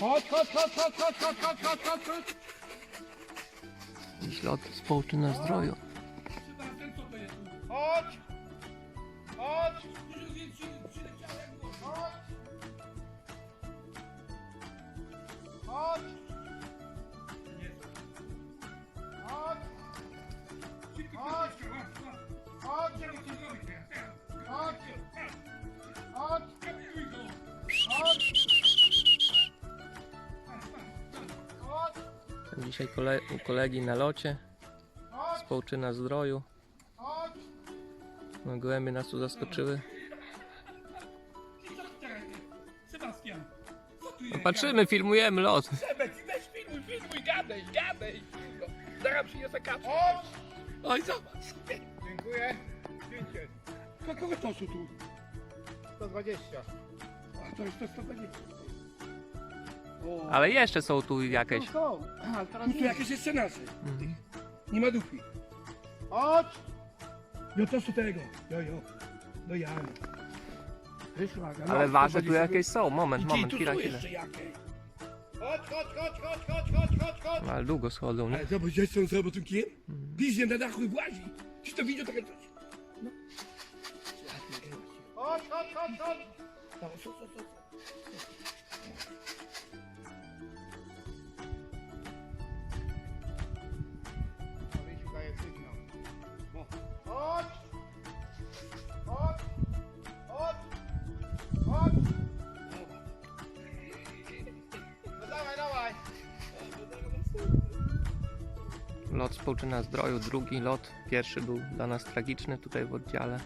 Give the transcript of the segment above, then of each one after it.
Chodź, chodź, chodź, chodź, chodź, chodź, chodź, chodź, chodź, lot społczy na zdroju. Dzisiaj kole u kolegi na locie. Chodź. Społczy na zdroju. Chodź. No, gołębie nas tu zaskoczyły. Sebastian, co tu No, patrzymy, filmujemy lot. Sebek, weź filmuj, filmuj, gadaj, gadaj. kurwa. Zaraz przyniosę kaczkę. Chodź. Oj, zobacz. Dziękuję. Dziękuję. Kogo to są tu? 120. A to jest to 120. Ale jeszcze są tu jakieś. są. Ale teraz tu, tu jakieś jeszcze nasze. Mhm. Nie ma dupi. Chodź. No to są tego. Jo, jo. Do jamy. Wyszlaga. no, Ale wasze tu 120. jakieś są. Moment, I moment, tu chwila, są chwila. jeszcze. Chodź, chodź, chodź, chodź, chodź, chodź, chodź, chodź. No, Ale długo schodzą, nie? Ale zobacz, gdzie są za botunkiem? Mhm. Piznie na dachu i włazi. Czy to widział takie coś? No. Chodź, chodź, chodź, chodź. No, co, co, co? Marysiu Lot społczy na zdroju, drugi lot. Pierwszy był dla nas tragiczny tutaj w oddziale.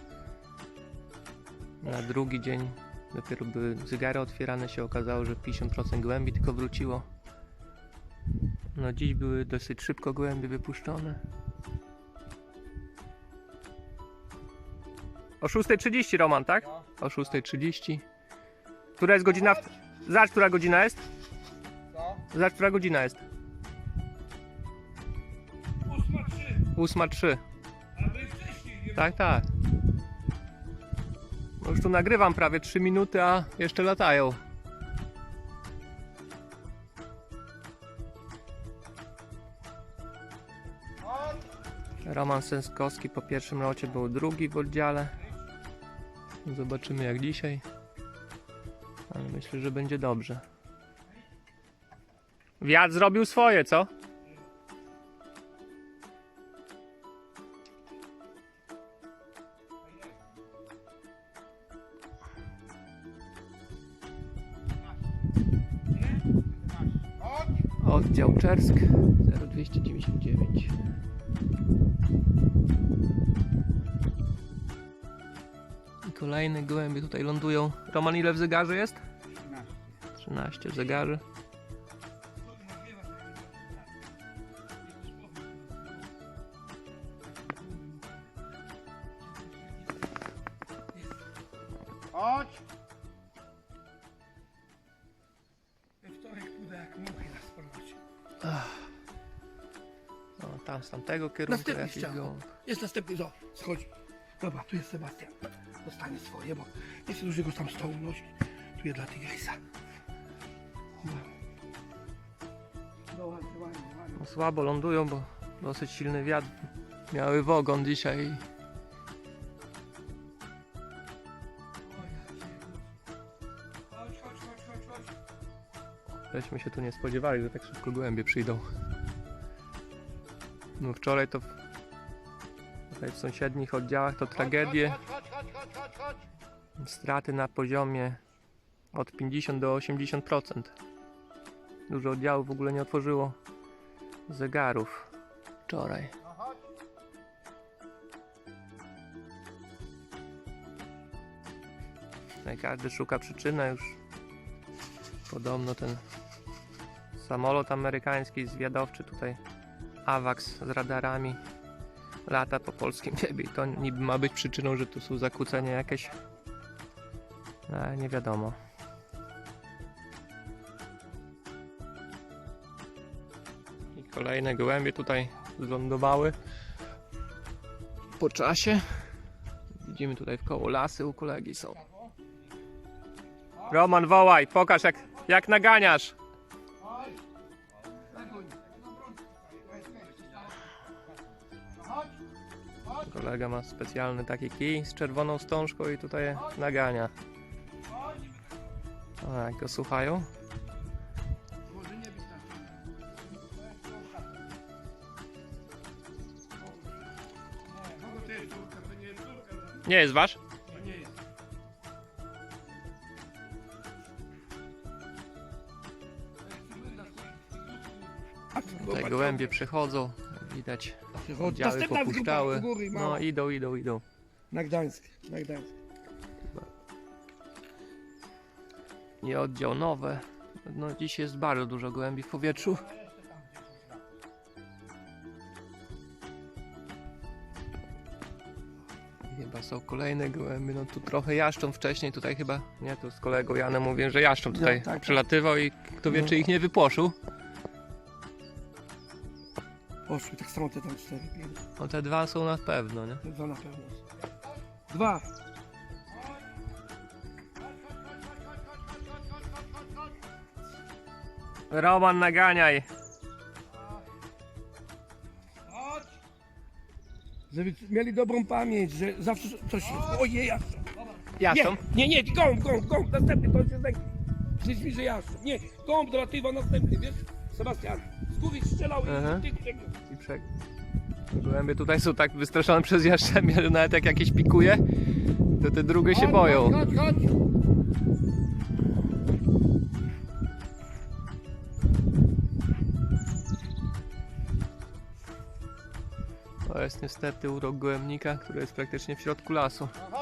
Na drugi dzień dopiero były zygary otwierane, się okazało, że 50% gołębi tylko wróciło. No dziś były dosyć szybko gołębie wypuszczone. O 6.30 Roman, tak? O 6.30. Która jest godzina? W... Zacz, która godzina jest? Co? Zacz, która godzina jest? Ósma trzy. 8.03. Ale wcześniej. Nie Tak, tak. No już tu nagrywam prawie 3 minuty, a jeszcze latają. Roman Sęskowski po pierwszym locie był drugi w oddziale. Zobaczymy jak dzisiaj. Ale myślę, że będzie dobrze. Wiatr zrobił swoje, co? Oddział Czersk 0299. I kolejne gołębie tutaj lądują. Roman, ile w zegarze jest? 13 w zegarze. Chodź. Tam z tamtego kierunku Następny jakiś ścian. gołąb. Jest następny, zo, schodzi. Dobra, tu jest Sebastian. Dostanie swoje, bo nie chcę dużego tam stołu nosić. Tu jest dla tygrysa. No ładnie, ładnie, ładnie. No, słabo lądują, bo dosyć silny wiatr. Miały wogon dzisiaj. Chodź, chodź, chodź, chodź, chodź. Żeśmy się tu nie spodziewali, że tak szybko gołębie przyjdą. No wczoraj to w, tutaj w sąsiednich oddziałach to tragedie. Straty na poziomie od 50 do 80%. Dużo oddziałów w ogóle nie otworzyło zegarów wczoraj. No każdy szuka przyczyny już. Podobno ten samolot amerykański zwiadowczy tutaj AWACS z radarami lata po polskim niebie to niby ma być przyczyną, że tu są zakłócenia jakieś. No, nie wiadomo. I kolejne gołębie tutaj zlądowały po czasie. Widzimy tutaj w koło lasy u kolegi są. Roman, wołaj, pokaż jak, jak naganiasz. Kolega ma specjalny taki kij z czerwoną wstążką i tutaj je nagania. O, jak go słuchają. Nie jest wasz? Tutaj gołębie przychodzą, widać. Działy Następna grupa popuszczały. u góry, No idą, idą, idą. Na Gdańsk, na Gdańsk. I oddział nowe. No dziś jest bardzo dużo gołębi w powietrzu. Chyba są kolejne gołębie, no tu trochę jaszczą wcześniej, tutaj chyba, nie, tu z kolegą Janem mówię, że jaszczą tutaj tak, tak. przelatywał i kto wie No. czy ich nie wypłoszył. Poszły, tak samo te tam cztery, pięć. No te dwa są na pewno, nie? Te Dwa na pewno. Dwa. Roman naganiaj! Żeby mieli dobrą pamięć, że zawsze coś. Ojej, jaszczur. Jaszczą? Nie, nie, nie, gąb, gąb, gąb, następny, to się zdechnie. Przyjdź mi, że jaszczur. Nie, gąb dolatywa następny, wiesz? Sebastian, góry strzelał Aha. i ty? I przek... Gołębie tutaj są tak wystraszone przez jaszczemie, że nawet jak jakieś pikuje, to te drugie się boją. Chodź, chodź, chodź. To jest niestety urok gołębnika, który jest praktycznie w środku lasu. No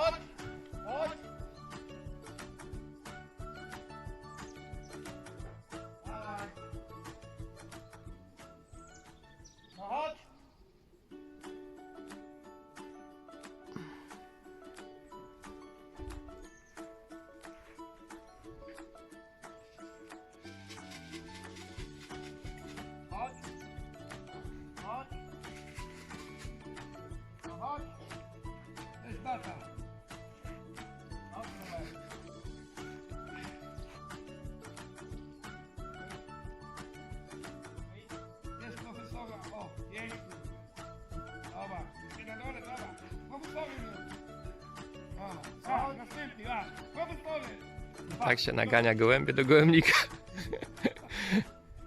Tak się nagania gołębie do gołębnika.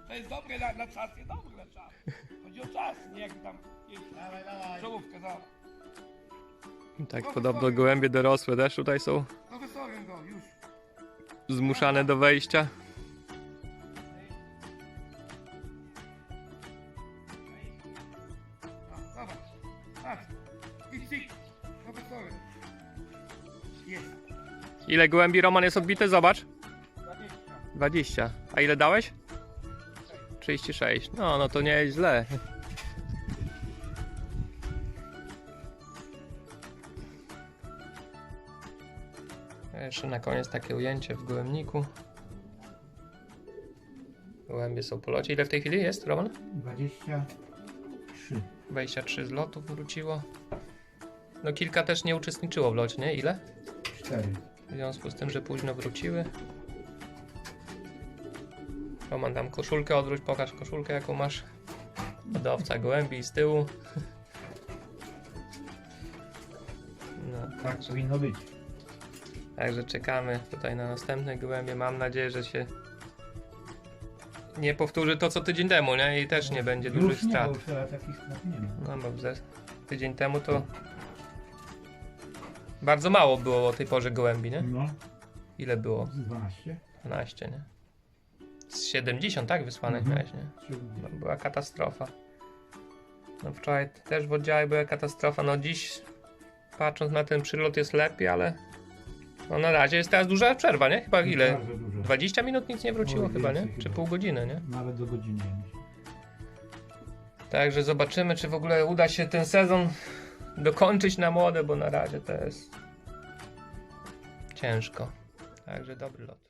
To jest dobre na, na czas, jest dobre na czas. Chodzi o czas, nie jak tam jest Dawaj, dawaj. czołówka za Tak podobno gołębie dorosłe też tutaj są profesorem go, już. zmuszane do wejścia. Ile gołębi Roman jest odbity? Zobacz. 20. 20. A ile dałeś? 36. No, no to nie jest źle. Jeszcze na koniec takie ujęcie w gołębniku. Gołębie są po locie. Ile w tej chwili jest, Roman? 23. 23 z lotów wróciło. No kilka też nie uczestniczyło w locie, nie? Ile? 4. W związku z tym, że późno wróciły. Roman dam koszulkę, odwróć, pokaż koszulkę jaką masz. Hodowca gołębi z tyłu. No, Tak powinno być. także czekamy tutaj na następne gołębie. Mam nadzieję, że się nie powtórzy to co tydzień temu, nie? I też nie będzie dużych strat. bo już chyba takich strat nie ma. No bo tydzień temu to bardzo mało było o tej porze gołębi, nie? No, Ile było? z 12. 12, nie? Z 70, tak? Wysłanych Mhm. miałeś, nie? No, była katastrofa. No wczoraj też w oddziale była katastrofa. No dziś, patrząc na ten przylot, jest lepiej, ale no na razie jest teraz duża przerwa, nie? Chyba ile? Bardzo dużo. 20 minut nic nie wróciło chyba, nie? więcej Czy chyba. pół godziny, nie? Nawet do godziny. Także zobaczymy, czy w ogóle uda się ten sezon dokończyć na młode, bo na razie to jest ciężko. Także dobry lot.